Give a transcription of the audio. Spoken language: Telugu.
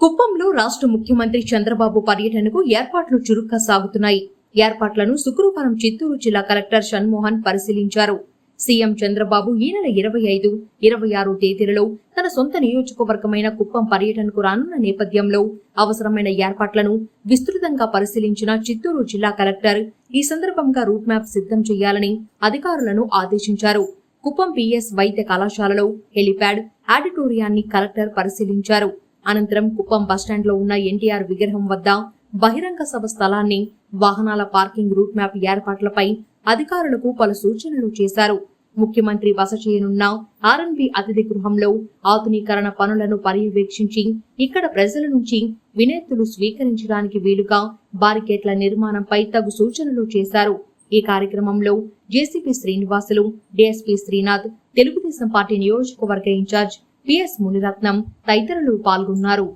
కుప్పంలో రాష్ట్ర ముఖ్యమంత్రి చంద్రబాబు పర్యటనకు ఏర్పాట్లు చురుగ్గా సాగుతున్నాయి. ఏర్పాట్లను శుక్రవారం చిత్తూరు జిల్లా కలెక్టర్ షణ్మోహన్ పరిశీలించారు. సీఎం చంద్రబాబు ఈ నెల ఇరవై ఐదు ఇరవై ఆరు తేదీలలో తన సొంత నియోజకవర్గమైన కుప్పం పర్యటనకు రానున్న నేపథ్యంలో అవసరమైన ఏర్పాట్లను విస్తృతంగా పరిశీలించిన చిత్తూరు జిల్లా కలెక్టర్ ఈ సందర్భంగా రూట్ మ్యాప్ సిద్ధం చేయాలని అధికారులను ఆదేశించారు. కుప్పం పిఎస్ వైద్య కళాశాలలో హెలిప్యాడ్ ఆడిటోరియాన్ని కలెక్టర్ పరిశీలించారు. అనంతరం కుప్పం బస్టాండ్లో ఉన్న ఎన్టీఆర్ విగ్రహం వద్ద బహిరంగ సభ స్థలాన్ని వాహనాల పార్కింగ్ రూట్ మ్యాప్ ఏర్పాట్లపై అధికారులకు పలు సూచనలు చేశారు. ముఖ్యమంత్రి బస చేయనున్న ఆర్ఎన్బి అతిథి గృహంలో ఆధునీకరణ పనులను పర్యవేక్షించి ఇక్కడ ప్రజల నుంచి వినేతులు స్వీకరించడానికి వీలుగా బారికేట్ల నిర్మాణంపై తగు సూచనలు చేశారు. ఈ కార్యక్రమంలో JCP Srinivasulu DSP Srinath Telugu Desam party నియోజకవర్గ ఇన్ఛార్జ్ పిఎస్ మునిరత్నం తదితరులు పాల్గొన్నారు.